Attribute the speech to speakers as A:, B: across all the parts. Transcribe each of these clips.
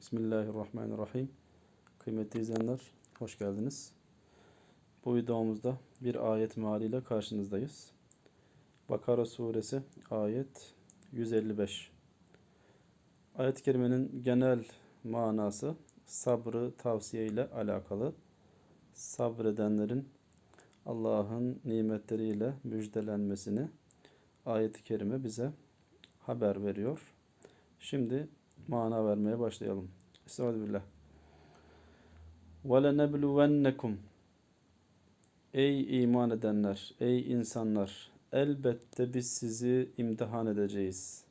A: Bismillahirrahmanirrahim. Kıymetli izleyenler, hoş geldiniz. Bu videomuzda bir ayet mealiyle karşınızdayız. Bakara suresi ayet 155. Ayet-i kerimenin genel manası sabrı tavsiye ile alakalı. Sabredenlerin Allah'ın nimetleriyle müjdelenmesini ayet-i kerime bize haber veriyor. Şimdi mana vermeye başlayalım. Estağfirullah. وَلَنَبْلُوَنَّكُمْ Ey iman edenler, ey insanlar, elbette biz sizi imtihan edeceğiz.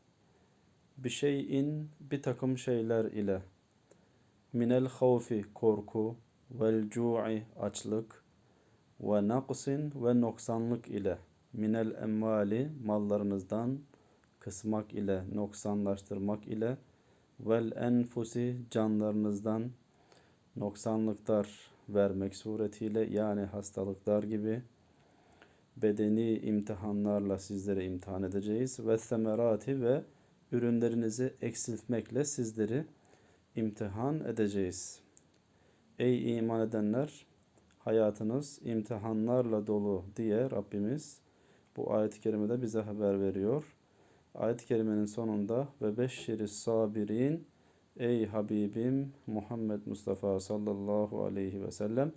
A: Bir şeyin, bir takım şeyler ile. Minel havfi, korku, vel cu'i, açlık, ve naqsin ve noksanlık ile. Minel emmali, mallarınızdan kısmak ile, noksanlaştırmak ile Vel enfusi canlarınızdan noksanlıklar vermek suretiyle yani hastalıklar gibi bedeni imtihanlarla sizleri imtihan edeceğiz ve semerati ve ürünlerinizi eksiltmekle sizleri imtihan edeceğiz. Ey iman edenler hayatınız imtihanlarla dolu diye Rabbimiz bu ayet-i kerimede bize haber veriyor ayet-i kerimenin sonunda ve beşşiri sabirin ey Habibim Muhammed Mustafa sallallahu aleyhi ve sellem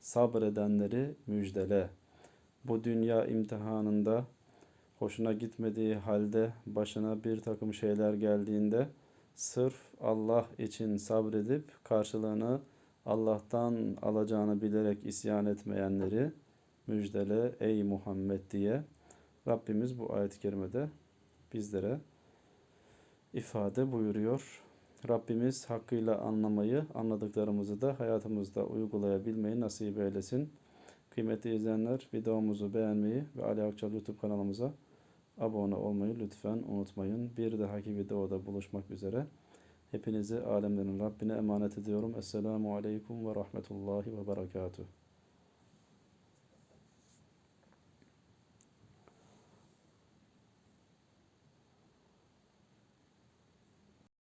A: sabredenleri müjdele. Bu dünya imtihanında hoşuna gitmediği halde başına bir takım şeyler geldiğinde sırf Allah için sabredip karşılığını Allah'tan alacağını bilerek isyan etmeyenleri müjdele ey Muhammed diye Rabbimiz bu ayet-i kerimede bizlere ifade buyuruyor. Rabbimiz hakkıyla anlamayı, anladıklarımızı da hayatımızda uygulayabilmeyi nasip eylesin. Kıymetli izleyenler, videomuzu beğenmeyi ve Ali Akçal YouTube kanalımıza abone olmayı lütfen unutmayın. Bir dahaki videoda buluşmak üzere. Hepinizi alemlerin Rabbine emanet ediyorum. Esselamu Aleyküm ve Rahmetullahi ve Berekatuhu.